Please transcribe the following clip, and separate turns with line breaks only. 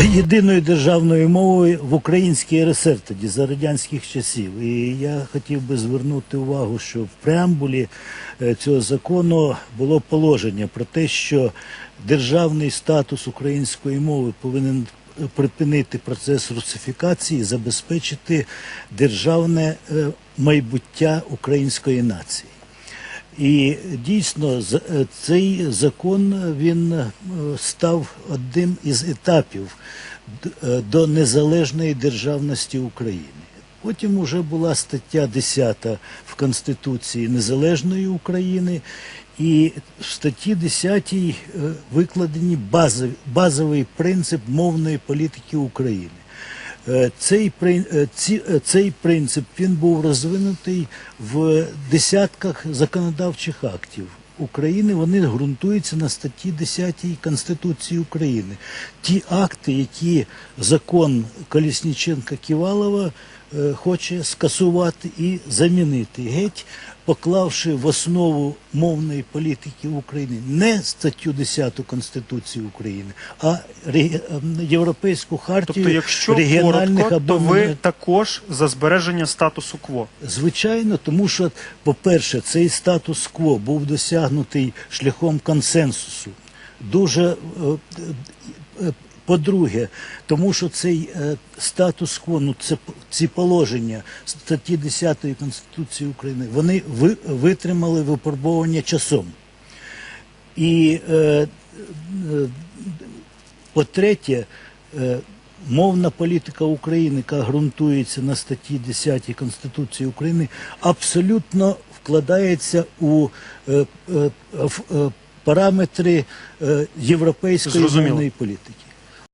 єдиною державною мовою в українській РСР тоді за радянських часів. І я хотів би звернути увагу, що в преамбулі е, цього закону було положення про те, що державний статус української мови повинен припинити процес русифікації, забезпечити державне е, майбуття української нації. І дійсно е, цей закон він е, став одним із етапів е, до незалежної державності України. Потім вже була стаття 10 в Конституції Незалежної України, і в статті 10 е, викладені базовий принцип мовної політики України. Е, Цей, е, е, цей принцип він був розвинутий в десятках законодавчих актів України. Вони ґрунтуються на статті 10 Конституції України. Ті акти, які закон Колісніченка Ківалова хоче скасувати і замінити геть, поклавши в основу мовної політики України не статтю 10 Конституції України, а ем, Європейську хартію
Тобто, якщо
регіональних
коротко,
або
то ви також за збереження статусу кво.
Звичайно, тому що, по-перше, цей статус-кво був досягнутий шляхом консенсусу. Дуже е, е, по-друге, тому що цей е, статус-кво, ну це ці положення статті 10 Конституції України, вони витримали випробування часом. І е, е, по-третє, е, мовна політика України, яка ґрунтується на статті 10 Конституції України, абсолютно вкладається у е, е, е, параметри е, європейської
Зрозуміло.
мовної політики.